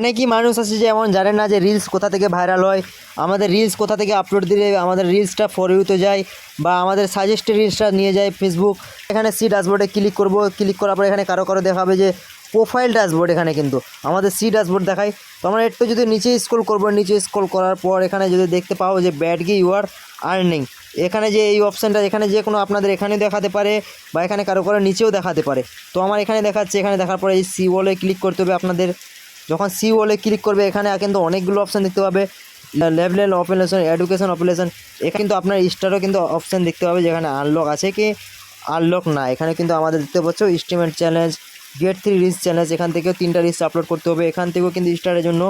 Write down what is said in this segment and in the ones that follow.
অনেকই মানুষ আছে যে এমন জানে না যে রিলস কোথা থেকে ভাইরাল হয়। আমাদের রিলস কোথা থেকে আপলোড দিলে আমাদের রিলসটা ফর ইউতে যায় বা আমাদের সাজেস্টেড রিলসটা নিয়ে যায় ফেসবুক এখানে সি ড্যাশবোর্ডে ক্লিক করব ক্লিক করার পর এখানে কারও কারও দেখাবে যে প্রোফাইল ড্যাশবোর্ড এখানে কিন্তু। আমাদের সি ড্যাশবোর্ড দেখায়। তো আমরা একটু যদি নিচে স্ক্রল করব, নিচে স্ক্রল করার পর এখানে যদি দেখতে পাবো যে ব্যাডগি ইউ আর আর্নিং এখানে যে এই অপশানটা এখানে যে কোনো আপনাদের এখানে দেখাতে পারে বা এখানে কারও কারও নিচেও দেখাতে পারে। তো আমার এখানে দেখাচ্ছে, এখানে দেখার পরে এই সি ওয়ালে ক্লিক করতে হবে আপনাদের। যখন সি ওলে ক্লিক করবে, এখানে কিন্তু অনেকগুলো অপশান দেখতে পাবে। লেভেল অপারেশন এডুকেশন অপারেশন এখানে কিন্তু আপনার স্টারও কিন্তু অপশান দেখতে পাবে যেখানে আনলক আছে কি আনলক না। এখানে কিন্তু আমাদের দেখতে পাচ্ছ estimate challenge get three reels challenge এখান থেকেও তিনটা রিলস আপলোড করতে হবে। এখান থেকেও কিন্তু স্টারের জন্য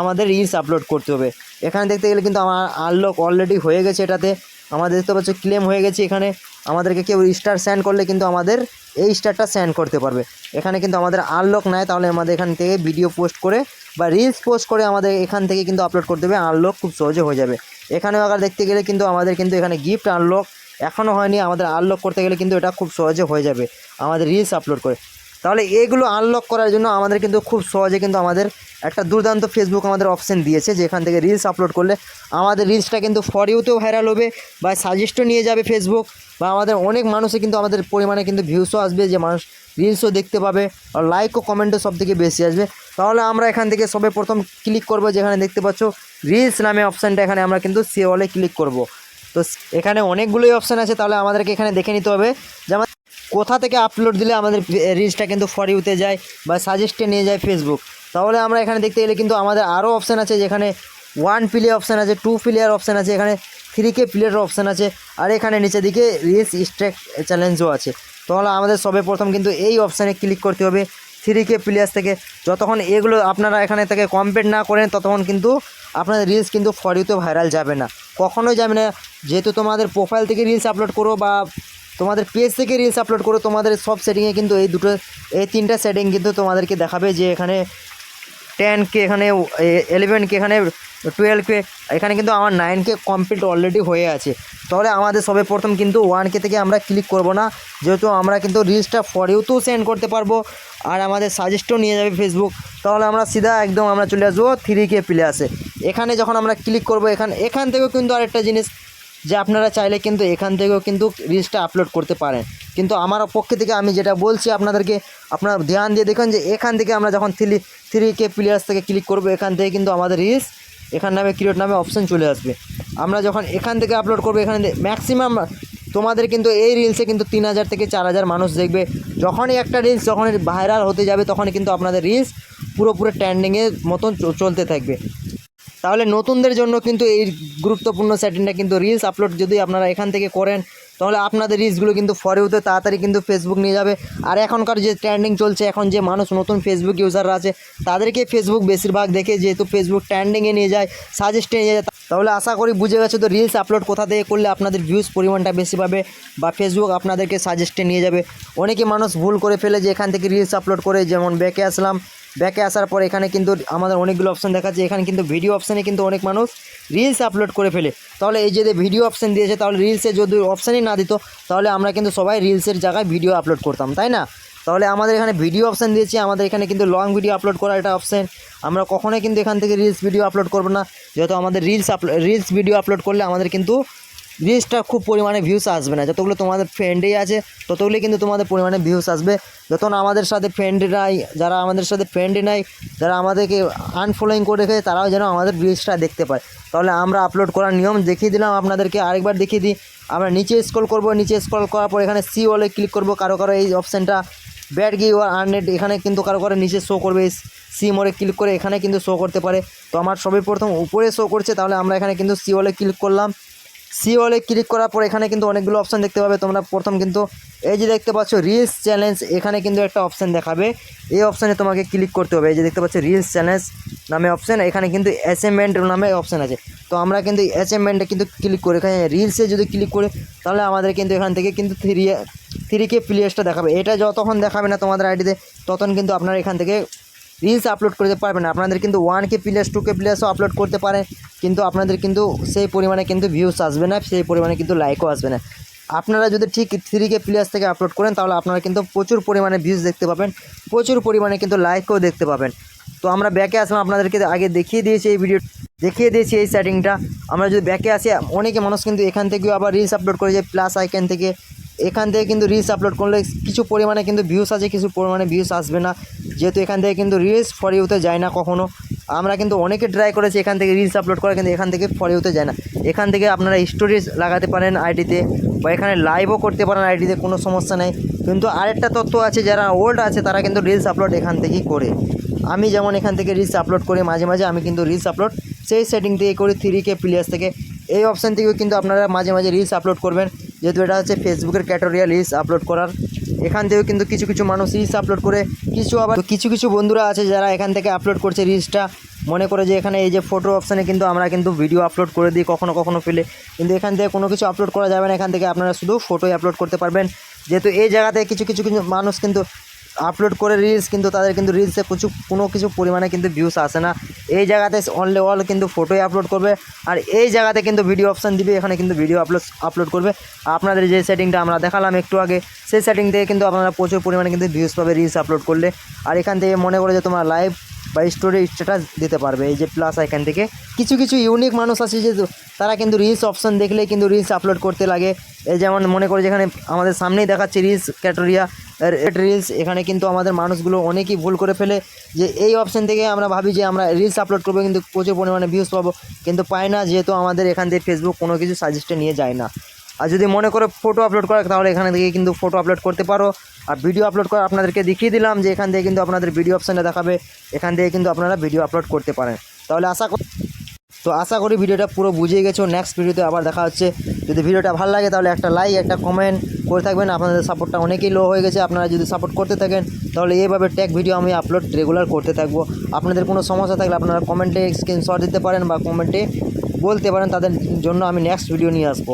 আমাদের রিলস আপলোড করতে হবে। এখানে দেখতে গেলে কিন্তু আমার আনলক অলরেডি হয়ে গেছে এটাতে। আমাদের দেখতে পাচ্ছ ক্লেম হয়ে গেছে এখানে। আমাদেরকে কেউ স্টার স্যান্ড করলে কিন্তু আমাদের এই স্টারটা স্যান্ড করতে পারবে। এখানে কিন্তু আমাদের আনলক নেয় তাহলে আমাদের এখান থেকে ভিডিও পোস্ট করে বা রিলস পোস্ট করে আমাদের এখান থেকে কিন্তু আপলোড করতে হবে আনলক খুব সহজে হয়ে যাবে। এখানেও আবার দেখতে গেলে কিন্তু আমাদের কিন্তু এখানে গিফট আনলক এখনও হয়নি, আমাদের আনলক করতে গেলে কিন্তু এটা খুব সহজে হয়ে যাবে, আমাদের রিলস আপলোড করে। তাহলে এগুলো আনলক করার জন্য আমাদের কিন্তু খুব সহজে কিন্তু আমাদের একটা দুর্দান্ত ফেসবুক আমাদের অপশন দিয়েছে, যেখান থেকে রিলস আপলোড করলে আমাদের রিলসটা কিন্তু ফর ইউতেও ভাইরাল হবে বা সাজেস্টও নিয়ে যাবে ফেসবুক বা আমাদের অনেক মানুষে কিন্তু আমাদের পরিমাণে কিন্তু ভিউসও আসবে, যে মানুষ রিলসও দেখতে পাবে আর লাইক ও কমেন্টও সব থেকে বেশি আসবে। তাহলে আমরা এখান থেকে সবে প্রথম ক্লিক করব, যেখানে দেখতে পাচ্ছ রিলস নামে অপশানটা এখানে আমরা কিন্তু সে অলে ক্লিক করব। তো এখানে অনেকগুলোই অপশান আছে, তাহলে আমাদেরকে এখানে দেখে নিতে হবে। যেমন কোথা থেকে আপলোড দিলে আমাদের রিলসটা কিন্তু ফর ইউতে যায় বা সাজেস্টে নিয়ে যায় ফেসবুক তাহলে আমরা এখানে দেখতে গেলে কিন্তু আমাদের আরও অপশান আছে যেখানে ওয়ান প্লেয়ার অপশান আছে টু প্লেয়ার অপশান আছে, এখানে থ্রি কে প্লেয়ার অপশান আছে, আর এখানে নিচের দিকে রিলস স্ট্রেক চ্যালেঞ্জও আছে। তাহলে আমাদের সবে প্রথম কিন্তু এই অপশানে ক্লিক করতে হবে থ্রি কে প্লেয়ার্স থেকে। যতক্ষণ এগুলো আপনারা এখানে থেকে কমপ্লিট না করেন, ততক্ষণ কিন্তু আপনাদের রিলস কিন্তু ফর ইউতে ভাইরাল যাবে না। কখনোই যাবে না। যেহেতু তোমাদের প্রোফাইল থেকে রিলস আপলোড করো বা তোমাদের পেজ থেকে রিলস আপলোড করো, তোমাদের সব সেটিংয়ে কিন্তু এই দুটো, এই তিনটা সেটিং কিন্তু তোমাদেরকে দেখাবে যে এখানে টেন কে এখানে এলেভেন কে এখানে টুয়েলভ কে, এখানে কিন্তু আমার নাইন কে কমপ্লিট অলরেডি হয়ে আছে। তাহলে আমাদের সবে প্রথম কিন্তু ওয়ান কে থেকে আমরা ক্লিক করব না। যেহেতু আমরা কিন্তু রিলসটা ফর ইউতেও সেন্ড করতে পারব, আর আমাদের সাজেস্টও নিয়ে যাবে ফেসবুক তাহলে আমরা সিধা একদম আমরা চলে আসব থ্রি কে প্লে আসে। এখানে যখন আমরা ক্লিক করব, এখান এখান থেকেও কিন্তু আরেকটা জিনিস যে আপনারা চাইলে কিন্তু এখান থেকেও কিন্তু রিলসটা আপলোড করতে পারেন। কিন্তু আমার পক্ষে থেকে আমি যেটা বলছি আপনাদেরকে, আপনার ধ্যান দিয়ে দেখুন যে এখান থেকে আমরা যখন থ্রি থ্রি কে প্লেয়ার্স থেকে ক্লিক করব, এখান থেকে কিন্তু আমাদের রিলস, এখান নামে ক্রিয়েট নামে অপশান চলে আসবে। আমরা যখন এখান থেকে আপলোড করব, এখানে ম্যাক্সিমাম তোমাদের কিন্তু এই রিলসে কিন্তু তিন হাজার থেকে চার হাজার মানুষ দেখবে। যখনই একটা রিলস যখন ভাইরাল হতে যাবে, তখনই কিন্তু আপনাদের রিলস পুরোপুরি ট্রেন্ডিংয়ের মতন চলতে থাকবে। তাহলে নতুনদের জন্য কিন্তু এই গুরুত্বপূর্ণ সেটিংটা কিন্তু রিলস আপলোড যদি আপনারা এখান থেকে করেন, তাহলে আপনাদের রিলসগুলো কিন্তু ফরে উঠে তাড়াতাড়ি কিন্তু ফেসবুক নিয়ে যাবে। আর এখনকার যে ট্রেন্ডিং চলছে, এখন যে মানুষ, নতুন ফেসবুক ইউজাররা আছে, তাদেরকে ফেসবুক বেশিরভাগ দেখে যেহেতু ফেসবুক ট্রেন্ডিংয়ে নিয়ে যায় সাজেস্টে নিয়ে যায় তাহলে আশা করি বুঝে গেছে তো রিলস আপলোড কোথা থেকে করলে আপনাদের ভিউজ পরিমাণটা বেশি পাবে বা ফেসবুক আপনাদেরকে সাজেস্টে নিয়ে যাবে। অনেকে মানুষ ভুল করে ফেলে যে এখান থেকে রিলস আপলোড করে, যেমন ব্যাকে আসলাম। ব্যাকে আসার পর এখানে কিন্তু আমাদের অনেকগুলো অপশান দেখাচ্ছে, এখানে কিন্তু ভিডিও অপশানে কিন্তু অনেক মানুষ রিলস আপলোড করে ফেলে। তাহলে এই যে ভিডিও অপশান দিয়েছে, তাহলে রিলসে যদি অপশানই না দিত, তাহলে আমরা কিন্তু সবাই রিলসের জায়গায় ভিডিও আপলোড করতাম, তাই না? তাহলে আমাদের এখানে ভিডিও অপশান দিয়েছি, আমাদের এখানে কিন্তু লং ভিডিও আপলোড করার একটা অপশান আমরা কখনোই কিন্তু এখান থেকে রিলস ভিডিও আপলোড করব না, যেহেতু আমাদের রিলস রিলস ভিডিও আপলোড করলে আমাদের কিন্তু রিলসটা খুব পরিমাণে ভিউস আসবে না। যতগুলো তোমাদের ফ্রেন্ডেই আছে, ততগুলো কিন্তু তোমাদের পরিমাণে ভিউস আসবে। যখন আমাদের সাথে ফ্রেন্ড নাই, যারা আমাদের সাথে ফ্রেন্ডই নাই, যারা আমাদেরকে আনফলোয়িং করে রেখেছে, তারাও যেন আমাদের রিলসটা দেখতে পায়। তাহলে আমরা আপলোড করার নিয়ম দেখিয়ে দিলাম আপনাদেরকে, আরেকবার দেখিয়ে দিই। আমরা নিচে স্ক্রল করব, নিচে স্ক্রল করার পর এখানে সি ওয়ালে ক্লিক করব, কারও কারও এই অপশানটা ব্যাড গি ওয়ার আর্নেট এখানে কিন্তু কারও কারও নিচে শো করবে। সি মোড়ে ক্লিক করে এখানে কিন্তু শো করতে পারে। তো আমার সবে প্রথম উপরে শো করছে, তাহলে আমরা এখানে কিন্তু সি ওয়ালে ক্লিক করলাম। সি ওয়ালে ক্লিক করার পর এখানে কিন্তু অনেকগুলো অপশান দেখতে পাবে। তোমরা প্রথম কিন্তু এই যে দেখতে পাচ্ছ রিলস চ্যালেঞ্জ এখানে কিন্তু একটা অপশান দেখাবে। এই অপশানে তোমাকে ক্লিক করতে হবে। এই যে দেখতে পাচ্ছ রিলস চ্যালেঞ্জ নামে অপশান এখানে কিন্তু অ্যাসাইনমেন্ট নামে অপশান আছে। তো আমরা কিন্তু অ্যাসাইনমেন্টে কিন্তু ক্লিক করে। এখানে রিলসে যদি ক্লিক করে, তাহলে আমাদের কিন্তু এখান থেকে কিন্তু থ্রি থ্রি কে প্লেসটা দেখাবে। এটা যতক্ষণ দেখাবে না তোমাদের আইডিতে তখন কিন্তু আপনারা এখান থেকে রিলস আপলোড করতে পারবেন। আপনাদের কিন্তু ওয়ান কে প্লেস টু কে প্লেসও আপলোড করতে পারে। কিন্তু আপনাদের কিন্তু সেই পরিমাণে কিন্তু ভিউস আসবে না, সেই পরিমাণে কিন্তু লাইকও আসবে না। আপনারা যদি ঠিক থ্রি কে প্লেস থেকে আপলোড করেন, তাহলে আপনারা কিন্তু প্রচুর পরিমাণে ভিউজ দেখতে পাবেন। প্রচুর পরিমাণে কিন্তু লাইকও দেখতে পাবেন। তো আমরা ব্যাকে আসলাম, আপনাদেরকে আগে দেখিয়ে দিয়েছি এই ভিডিও দেখিয়ে দিয়েছি এই সেটিংটা আমরা যদি ব্যাকে আসি, অনেকে মানুষ কিন্তু এখান থেকেও আবার রিলস আপলোড করে যায় প্লাস আইকন থেকে। এখান থেকে কিন্তু রিলস আপলোড করলে কিছু পরিমাণে কিন্তু ভিউস আছে, কিছু পরিমাণে ভিউস আসবে না। যেহেতু এখান থেকে কিন্তু রিলস ফর ইউতে যায় না কখনো। আমরা কিন্তু অনেকে ট্রাই করেছি এখান থেকে রিলস আপলোড করা, কিন্তু এখান থেকে ফর ইউতে যায় না। এখান থেকে আপনারা স্টোরিজ লাগাতে পারেন আইডিতে বা এখানে লাইভও করতে পারেন আইডিতে কোনো সমস্যা নেই। কিন্তু আরেকটা তথ্য আছে, যারা ওল্ড আছে, তারা কিন্তু রিলস আপলোড এখান থেকেই করে। আমি যেমন এখান থেকে রিলস আপলোড করি, মাঝে মাঝে আমি কিন্তু রিলস আপলোড সেই সেটিং থেকে করি থ্রি কে প্লেয়ার্স থেকে। এই অপশান থেকেও কিন্তু আপনারা মাঝে মাঝে রিলস আপলোড করবেন। যেহেতু এটা হচ্ছে ফেসবুকের ক্যাটোরিয়াল রিলস আপলোড করার, এখান থেকেও কিন্তু কিছু কিছু মানুষ রিলস আপলোড করে, কিছু আবার কিছু কিছু বন্ধুরা আছে যারা এখান থেকে আপলোড করছে রিলসটা মনে করে যে এখানে এই যে ফটো অপশানে কিন্তু আমরা কিন্তু ভিডিও আপলোড করে দিই কখনো কখনো ফেলে কিন্তু এখান থেকে কোনো কিছু আপলোড করা যাবে না, এখান থেকে আপনারা শুধু ফটোই আপলোড করতে পারবেন। যেহেতু এই জায়গাতে কিছু কিছু কিছু মানুষ কিন্তু আপলোড করে রিলস কিন্তু তাদের কিন্তু রিলসে কিছু কোনো কিছু পরিমাণে কিন্তু ভিউস আসে না। এই জায়গাতে অনলি অল কিন্তু ফটোই আপলোড করবে, আর এই জায়গাতে কিন্তু ভিডিও অপশান দিবে, এখানে কিন্তু ভিডিও আপলোড আপলোড করবে। আপনাদের যে সেটিংটা আমরা দেখালাম একটু আগে, সেই সেটিং থেকে কিন্তু আপনারা প্রচুর পরিমাণে কিন্তু ভিউস পাবে রিলস আপলোড করলে। আর এখান থেকে মনে করে যে তোমার লাইভ বা স্টোরি স্ট্যাটাস দিতে পারবে। এই যে প্লাস এখান থেকে। কিছু কিছু ইউনিক মানুষ আছে যে তারা কিন্তু রিলস অপশন দেখলেই কিন্তু রিলস আপলোড করতে লাগে। এই যেমন মনে করে যেখানে আমাদের সামনেই দেখাচ্ছে রিলস ক্যাটোরিয়া রিলস এখানে কিন্তু আমাদের মানুষগুলো অনেকেই ভুল করে ফেলে যে এই অপশন থেকে আমরা ভাবি যে আমরা রিলস আপলোড করব কিন্তু প্রচুর পরিমাণে ভিউজ পাবো। কিন্তু পাই না, যেহেতু আমাদের এখান থেকে ফেসবুক কোনো কিছু সাজেস্টে নিয়ে যায় না। আর যদি মনে করো ফটো আপলোড করা তাহলে এখানে থেকে কিন্তু ফটো আপলোড করতে পারো। আর ভিডিও আপলোড করা আপনাদেরকে দেখিয়ে দিলাম যে এখান থেকে কিন্তু আপনাদের ভিডিও অপশানে দেখাবে। এখান থেকে কিন্তু আপনারা ভিডিও আপলোড করতে পারেন। তাহলে আশা করি তো আশা করি ভিডিওটা পুরো বুঝিয়ে গেছো। নেক্সট ভিডিওতে আবার দেখা হচ্ছে। যদি ভিডিওটা ভালো লাগে, তাহলে একটা লাইক একটা কমেন্ট করে থাকবেন। আপনাদের সাপোর্টটা অনেকেই লো হয়ে গেছে। আপনারা যদি সাপোর্ট করতে থাকেন, তাহলে এইভাবে ট্যাগ ভিডিও আমি আপলোড রেগুলার করতে থাকব। আপনাদের কোনো সমস্যা থাকলে আপনারা কমেন্টে স্ক্রিনশট দিতে পারেন বা কমেন্টে বলতে পারেন। তাদের জন্য আমি নেক্সট ভিডিও নিয়ে আসব।